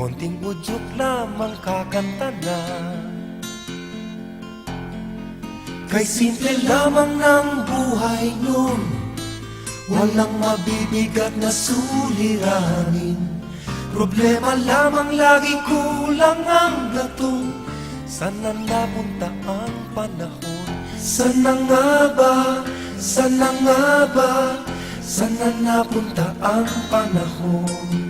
Konting udyok lamang kakanta na. Kay simple lamang ng buhay nun Walang mabibigat na suliranin. Problema lamang lagi kulang ang gatong Sana napunta ang panahon? Sana nga ba, sana nga ba? Sana napunta ang panahon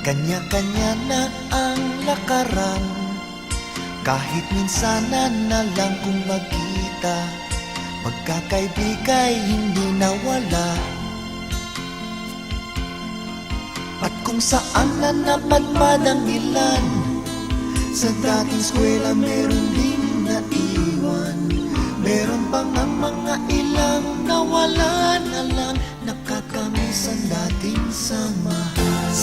Kanya-kanya na ang lakaran. Kahit minsanan na lang kung magkita Magkakaibigay hindi nawala. At kung saan na napadpad ang ilan Sa dating eskwela meron din naiwan. Meron pang ang mga ilang nawala na lang Nakakamiss ang dating samahan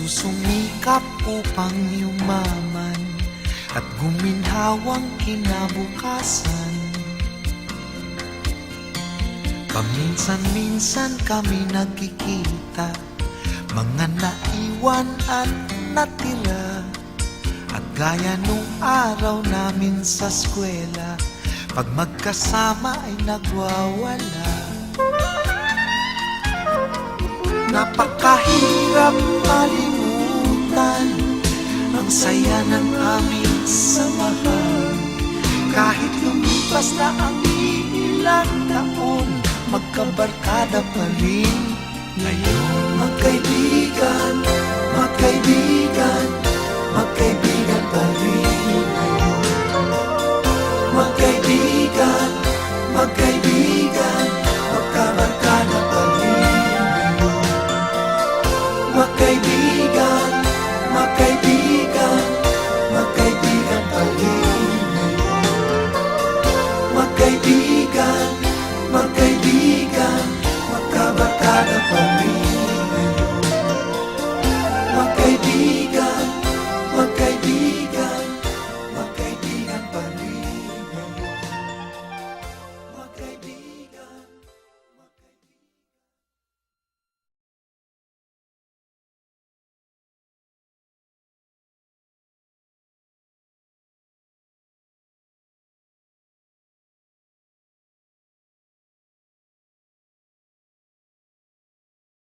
Nagsusumikap upang yumaman At guminhawang kinabukasan. Paminsan-minsan kami nagkikita Mga naiwan at natira. At gaya nung araw namin sa eskwela Pag magkasama ay nagwawala. Napakahirap Ang saya ng aming samahan. Kahit lumipas na ang ilang taon Magkabarkada pa rin. Ngayon Magkaibigan, magkaibigan, magkaibigan pa rin. Ngayon Magkaibigan, magkaibigan, magkabarkada pa rin. Ngayon Magkaibigan